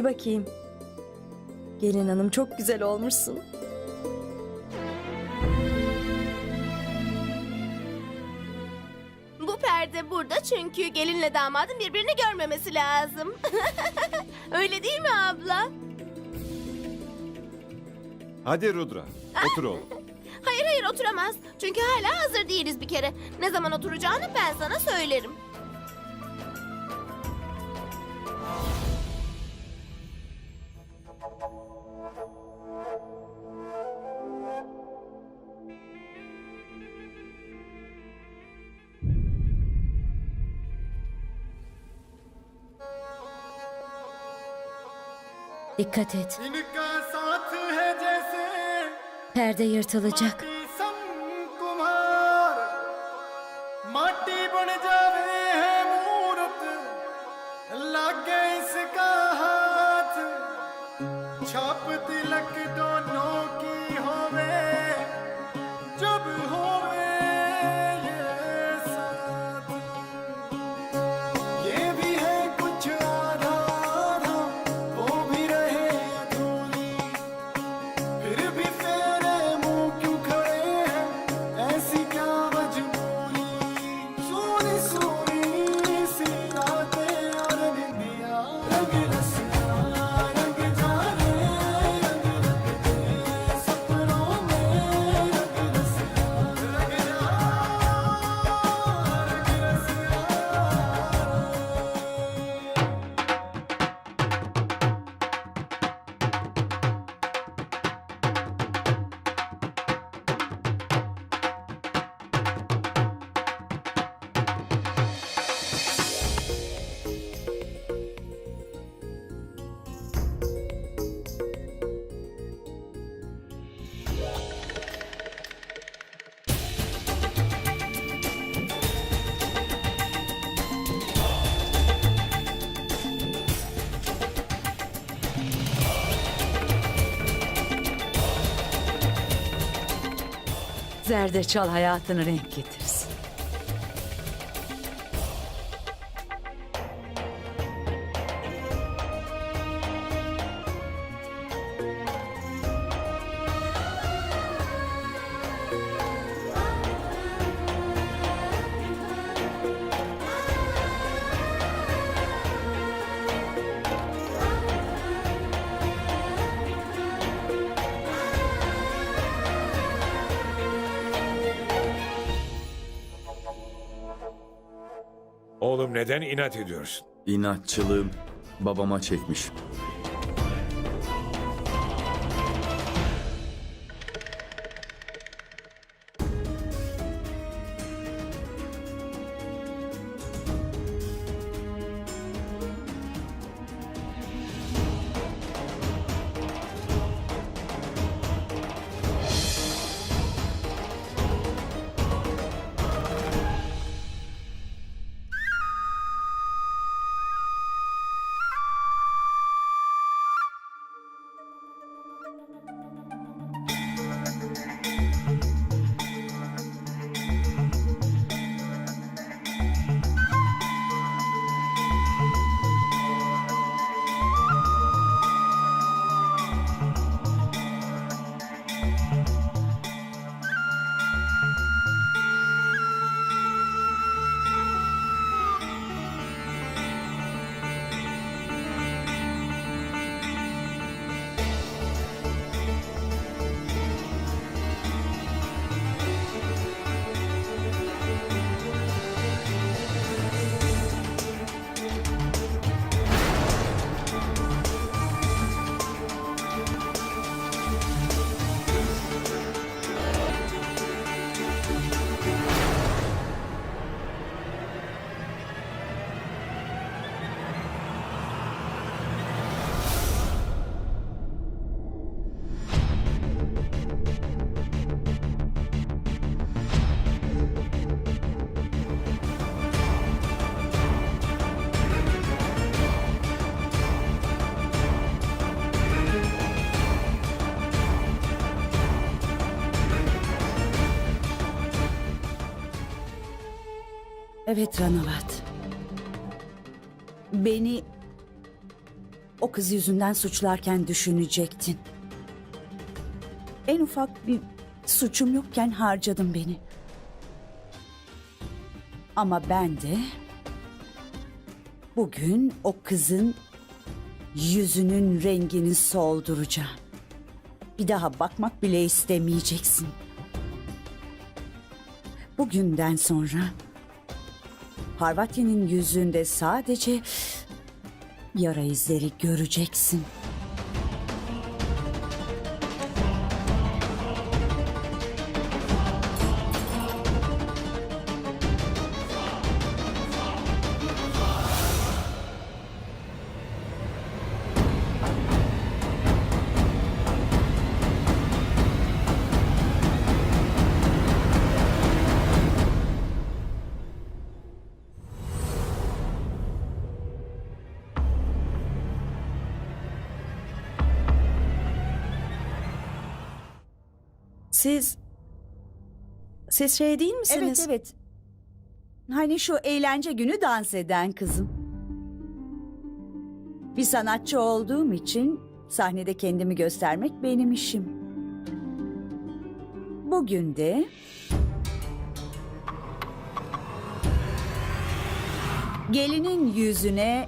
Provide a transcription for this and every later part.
Bir bakayım. Gelin hanım çok güzel olmuşsun. Bu perde burada çünkü gelinle damadın birbirini görmemesi lazım. Öyle değil mi abla? Hadi Rudra, otur oğlum. Hayır hayır oturamaz. Çünkü hala hazır değiliz bir kere. Ne zaman oturacağını ben sana söylerim. Dikkat et. Perde yırtılacak. Zerdeçal hayatına renk getirsin. Neden inat ediyorsun? İnatçılığım babama çekmiş. Evet Ranavat. Beni o kız yüzünden suçlarken düşünecektin. En ufak bir suçum yokken harcadın beni. Ama ben de bugün o kızın yüzünün rengini solduracağım. Bir daha bakmak bile istemeyeceksin. Bugünden sonra Parvati'nin yüzünde sadece yara izleri göreceksin. Siz... Siz şey değil misiniz? Evet evet. Hani şu eğlence günü dans eden kızım. Bir sanatçı olduğum için sahnede kendimi göstermek benim işim. Bugün de gelinin yüzüne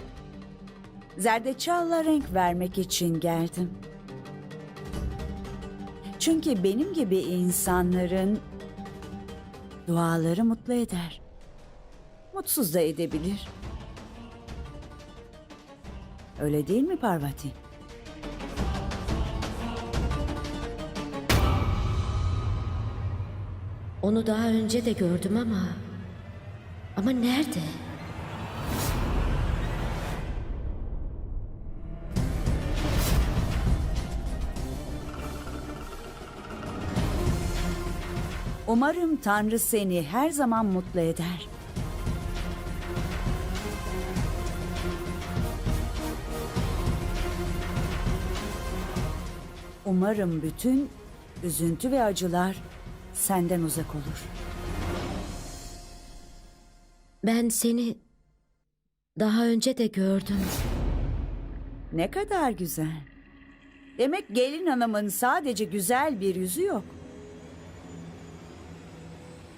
zerdeçalla renk vermek için geldim. Çünkü benim gibi insanların duaları mutlu eder. Mutsuz da edebilir. Öyle değil mi Parvati? Onu daha önce de gördüm ama... Ama nerede? Umarım Tanrı seni her zaman mutlu eder. Umarım bütün üzüntü ve acılar senden uzak olur. Ben seni daha önce de gördüm. Ne kadar güzel. Demek gelin hanımın sadece güzel bir yüzü yok.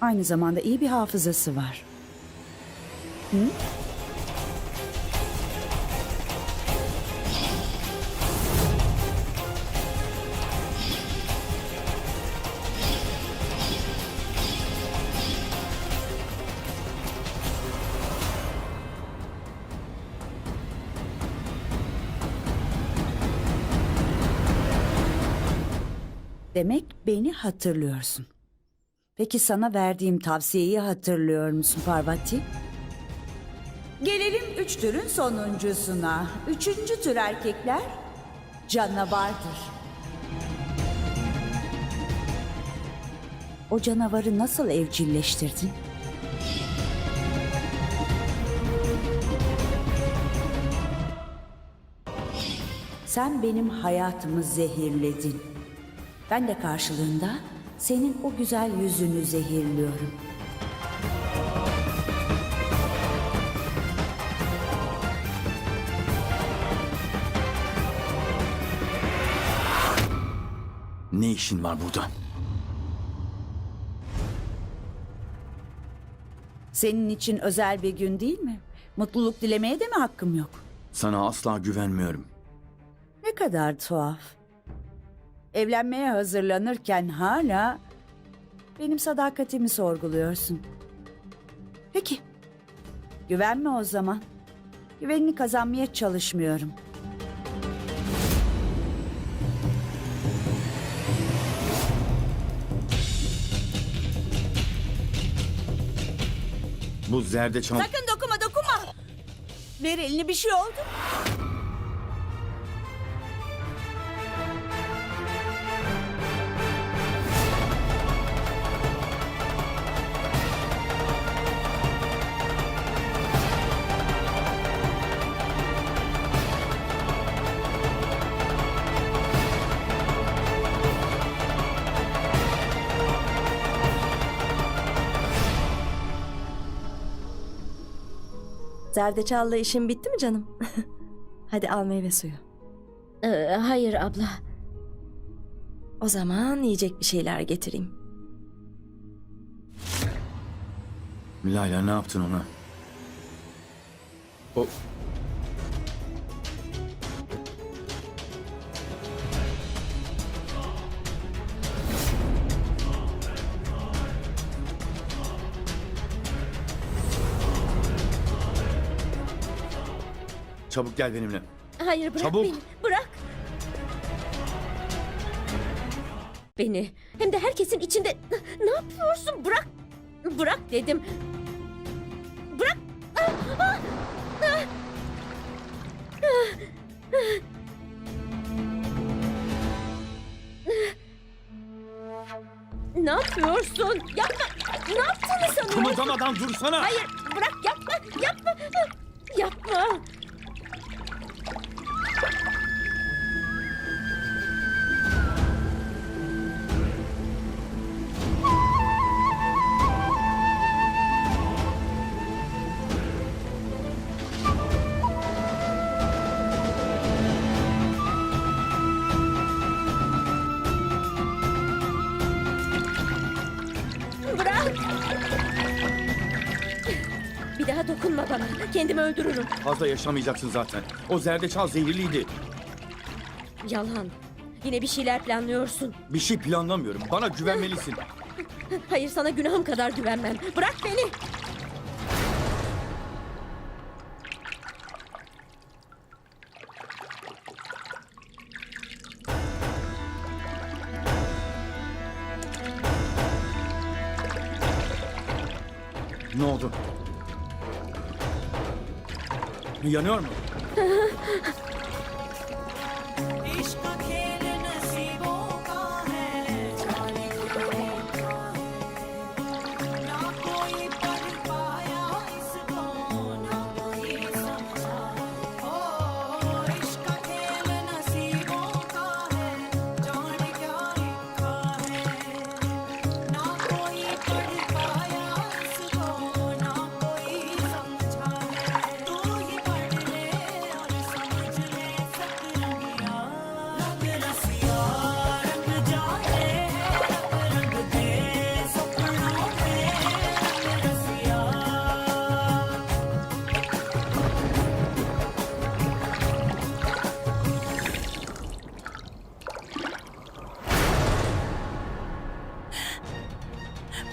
Aynı zamanda iyi bir hafızası var. Hı? Demek beni hatırlıyorsun. Peki sana verdiğim tavsiyeyi hatırlıyor musun Parvati? Gelelim üç türün sonuncusuna. Üçüncü tür erkekler canavardır. O canavarı nasıl evcilleştirdin? Sen benim hayatımı zehirledin. Ben de karşılığında senin o güzel yüzünü zehirliyorum. Ne işin var burada? Senin için özel bir gün değil mi? Mutluluk dilemeye de mi hakkım yok? Sana asla güvenmiyorum. Ne kadar tuhaf. Evlenmeye hazırlanırken hala benim sadakatimi sorguluyorsun. Peki. Güvenme o zaman. Güvenini kazanmaya çalışmıyorum. Bu zerdeçal... Sakın dokunma dokunma. Ver elini bir şey oldu. Zerdeçal'la işin bitti mi canım? Hadi al meyve suyu. Ee, hayır abla. O zaman yiyecek bir şeyler getireyim. Layla ne yaptın ona? O... Çabuk gel benimle. Hayır bırak Çabuk. beni. Bırak. Beni. Hem de herkesin içinde. Ne yapıyorsun? Bırak. Bırak dedim. Bırak. Ah, ah, ah. Ne yapıyorsun? Yapma. Ne yaptığını sanıyorsun? Kımıldamadan dursana. Hayır bırak yapma yapma yapma. Dokunma bana. Kendimi öldürürüm. Fazla yaşamayacaksın zaten. O zerdeçal zehirliydi. Yalan. Yine bir şeyler planlıyorsun. Bir şey planlamıyorum. Bana güvenmelisin. Hayır sana günahım kadar güvenmem. Bırak beni. Yanıyor mu?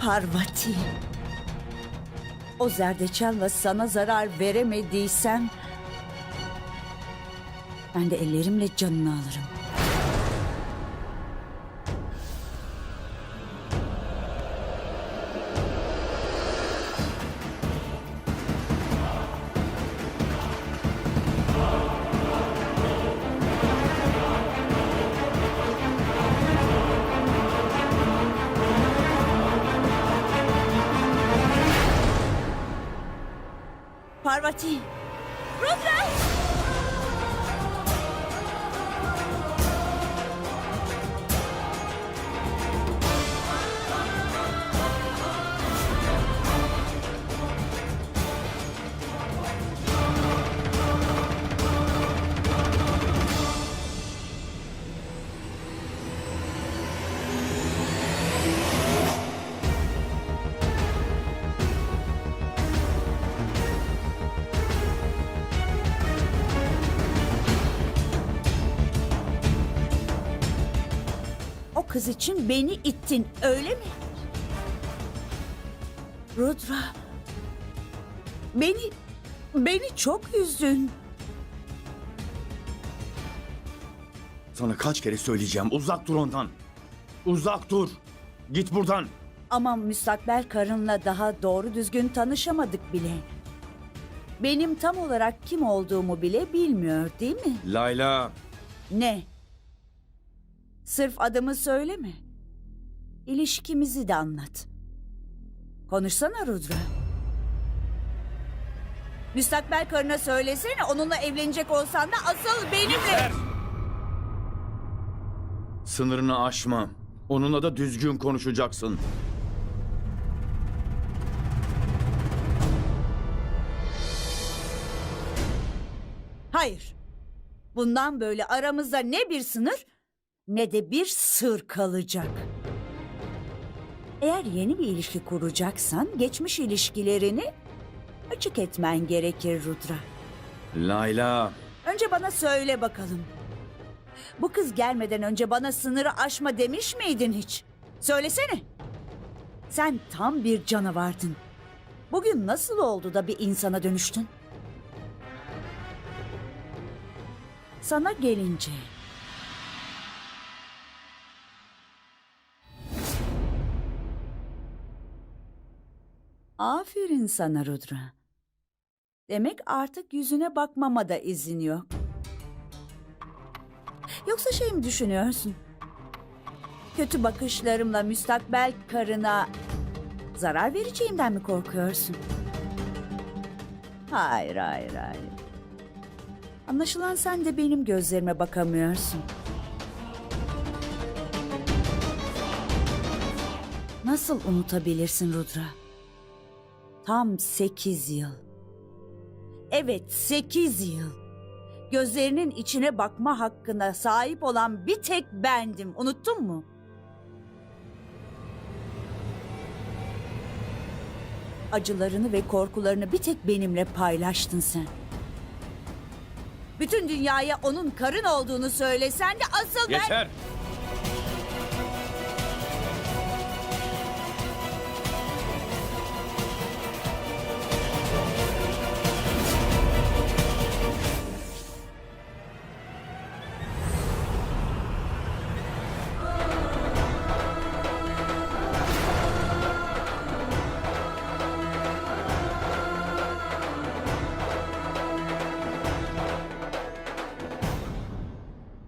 Parvati. O zerdeçalla sana zarar veremediysem... Ben de ellerimle canını alırım. Kız için beni ittin öyle mi? Rudra. Beni beni çok üzdün. Sana kaç kere söyleyeceğim. Uzak dur ondan. Uzak dur. Git buradan. Ama müstakbel karınla daha doğru düzgün tanışamadık bile. Benim tam olarak kim olduğumu bile bilmiyor değil mi? Layla. Ne? Sırf adımı söyleme. İlişkimizi de anlat. Konuşsana Rudra. Müstakbel karına söylesene onunla evlenecek olsan da asıl benimle... Sınırını aşma. Onunla da düzgün konuşacaksın. Hayır. Bundan böyle aramızda ne bir sınır ne de bir sır kalacak. Eğer yeni bir ilişki kuracaksan geçmiş ilişkilerini açık etmen gerekir Rudra. Layla. Önce bana söyle bakalım. Bu kız gelmeden önce bana sınırı aşma demiş miydin hiç? Söylesene. Sen tam bir canavardın. Bugün nasıl oldu da bir insana dönüştün? Sana gelince... Aferin sana Rudra. Demek artık yüzüne bakmama da izin yok. Yoksa şey mi düşünüyorsun? Kötü bakışlarımla müstakbel karına zarar vereceğimden mi korkuyorsun? Hayır, hayır, hayır. Anlaşılan sen de benim gözlerime bakamıyorsun. Nasıl unutabilirsin Rudra? Tam sekiz yıl. Evet, sekiz yıl. Gözlerinin içine bakma hakkına sahip olan bir tek bendim. Unuttun mu? Acılarını ve korkularını bir tek benimle paylaştın sen. Bütün dünyaya onun karın olduğunu söylesen de asıl ben... Yeter.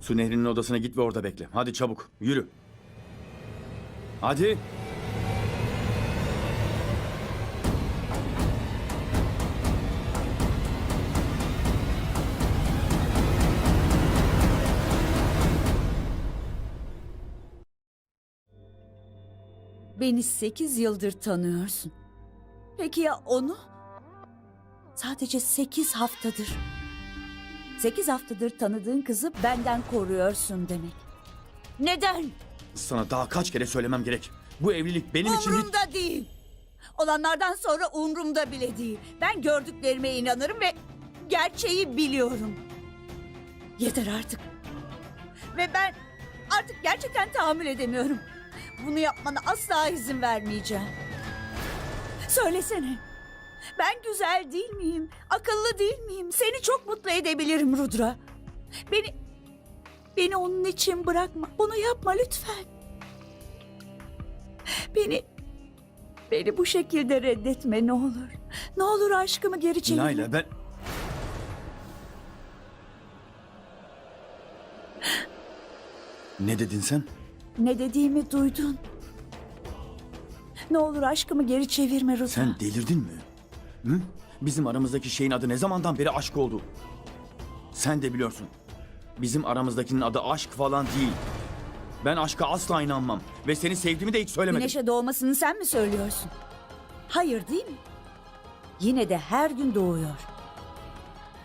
Su Nehri'nin odasına git ve orada bekle. Hadi çabuk, yürü. Hadi. Beni sekiz yıldır tanıyorsun. Peki ya onu? Sadece sekiz haftadır. Sekiz haftadır tanıdığın kızı benden koruyorsun demek. Neden? Sana daha kaç kere söylemem gerek. Bu evlilik benim için hiç... Umrumda değil. Olanlardan sonra umrumda bile değil. Ben gördüklerime inanırım ve gerçeği biliyorum. Yeter artık. Ve ben artık gerçekten tahammül edemiyorum. Bunu yapmana asla izin vermeyeceğim. Söylesene. Ben güzel değil miyim? Akıllı değil miyim? Seni çok mutlu edebilirim Rudra. Beni beni onun için bırakma. Bunu yapma lütfen. Beni beni bu şekilde reddetme ne olur. Ne olur aşkımı geri çevirme. Layla ben... Ne dedin sen? Ne dediğimi duydun. Ne olur aşkımı geri çevirme Rudra. Sen delirdin mi? Hı? Bizim aramızdaki şeyin adı ne zamandan beri aşk oldu? Sen de biliyorsun. Bizim aramızdakinin adı aşk falan değil. Ben aşka asla inanmam. Ve seni sevdiğimi de hiç söylemedim. Güneşe doğmasını sen mi söylüyorsun? Hayır değil mi? Yine de her gün doğuyor.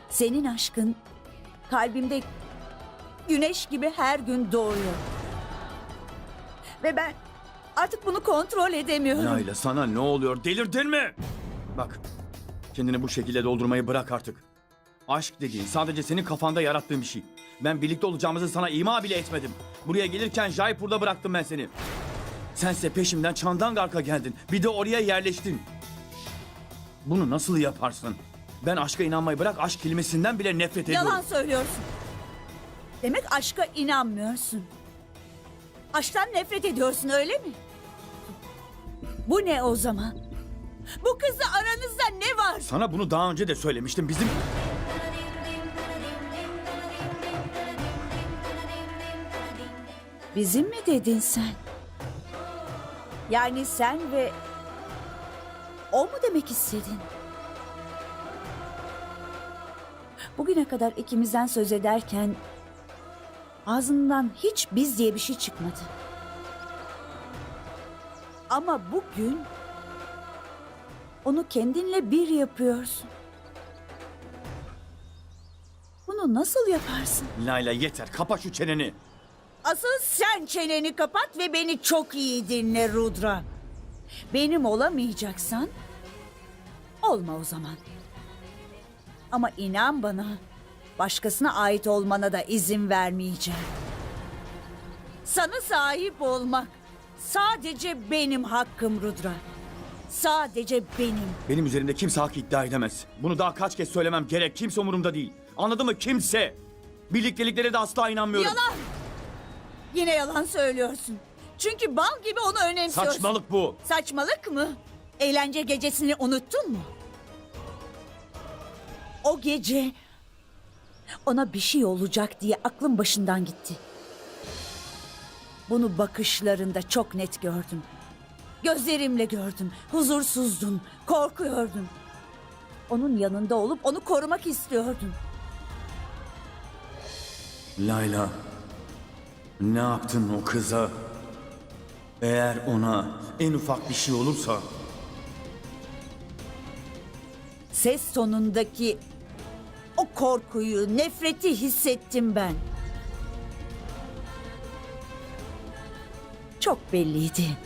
Senin aşkın kalbimde güneş gibi her gün doğuyor. Ve ben artık bunu kontrol edemiyorum. Layla sana ne oluyor? Delirdin mi? Bak, kendini bu şekilde doldurmayı bırak artık. Aşk dediğin sadece senin kafanda yarattığın bir şey. Ben birlikte olacağımızı sana ima bile etmedim. Buraya gelirken Jaipur'da bıraktım ben seni. Sense peşimden Çandangark'a geldin. Bir de oraya yerleştin. Bunu nasıl yaparsın? Ben aşka inanmayı bırak aşk kelimesinden bile nefret ediyorum. Yalan söylüyorsun. Demek aşka inanmıyorsun. Aşktan nefret ediyorsun öyle mi? Bu ne o zaman? Bu kızla aranızda ne var? Sana bunu daha önce de söylemiştim. Bizim... Bizim mi dedin sen? Yani sen ve o mu demek istedin? Bugüne kadar ikimizden söz ederken ağzından hiç biz diye bir şey çıkmadı. Ama bugün onu kendinle bir yapıyorsun. Bunu nasıl yaparsın? Layla yeter kapa şu çeneni. Asıl sen çeneni kapat ve beni çok iyi dinle Rudra. Benim olamayacaksan olma o zaman. Ama inan bana başkasına ait olmana da izin vermeyeceğim. Sana sahip olmak sadece benim hakkım Rudra. Sadece benim. Benim üzerimde kimse hak iddia edemez. Bunu daha kaç kez söylemem gerek. Kimse umurumda değil. Anladın mı? Kimse. Birlikteliklere de asla inanmıyorum. Yalan! Yine yalan söylüyorsun. Çünkü bal gibi onu önemsiyorsun. Saçmalık bu. Saçmalık mı? Eğlence gecesini unuttun mu? O gece ona bir şey olacak diye aklım başından gitti. Bunu bakışlarında çok net gördüm. Gözlerimle gördüm. Huzursuzdun, korkuyordun. Onun yanında olup onu korumak istiyordun. Layla. Ne yaptın o kıza? Eğer ona en ufak bir şey olursa Ses tonundaki o korkuyu, nefreti hissettim ben. Çok belliydi.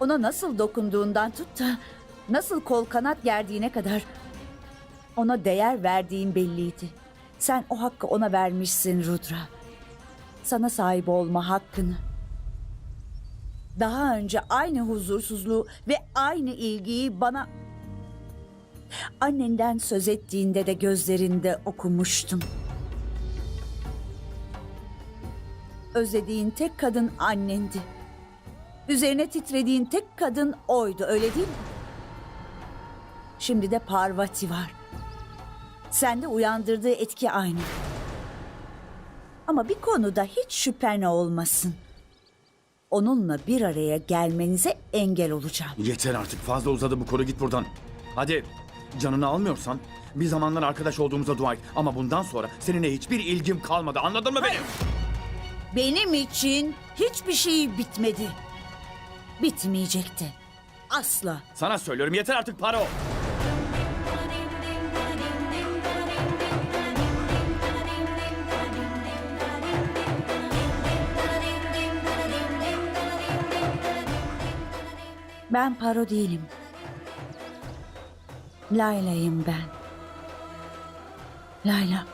Ona nasıl dokunduğundan tut da nasıl kol kanat gerdiğine kadar ona değer verdiğin belliydi. Sen o hakkı ona vermişsin Rudra. Sana sahip olma hakkını. Daha önce aynı huzursuzluğu ve aynı ilgiyi bana Annenden söz ettiğinde de gözlerinde okumuştum. Özlediğin tek kadın annendi. Üzerine titrediğin tek kadın oydu, öyle değil mi? Şimdi de Parvati var. Sende uyandırdığı etki aynı. Ama bir konuda hiç şüphen olmasın. Onunla bir araya gelmenize engel olacağım. yeter artık fazla uzadı bu konu git buradan. Hadi canını almıyorsan bir zamanlar arkadaş olduğumuza dua et. Ama bundan sonra seninle hiçbir ilgim kalmadı anladın mı beni? Benim için hiçbir şey bitmedi. Bitmeyecekti. Asla. Sana söylüyorum yeter artık Paro. Ben Paro değilim. Layla'yım ben. Layla.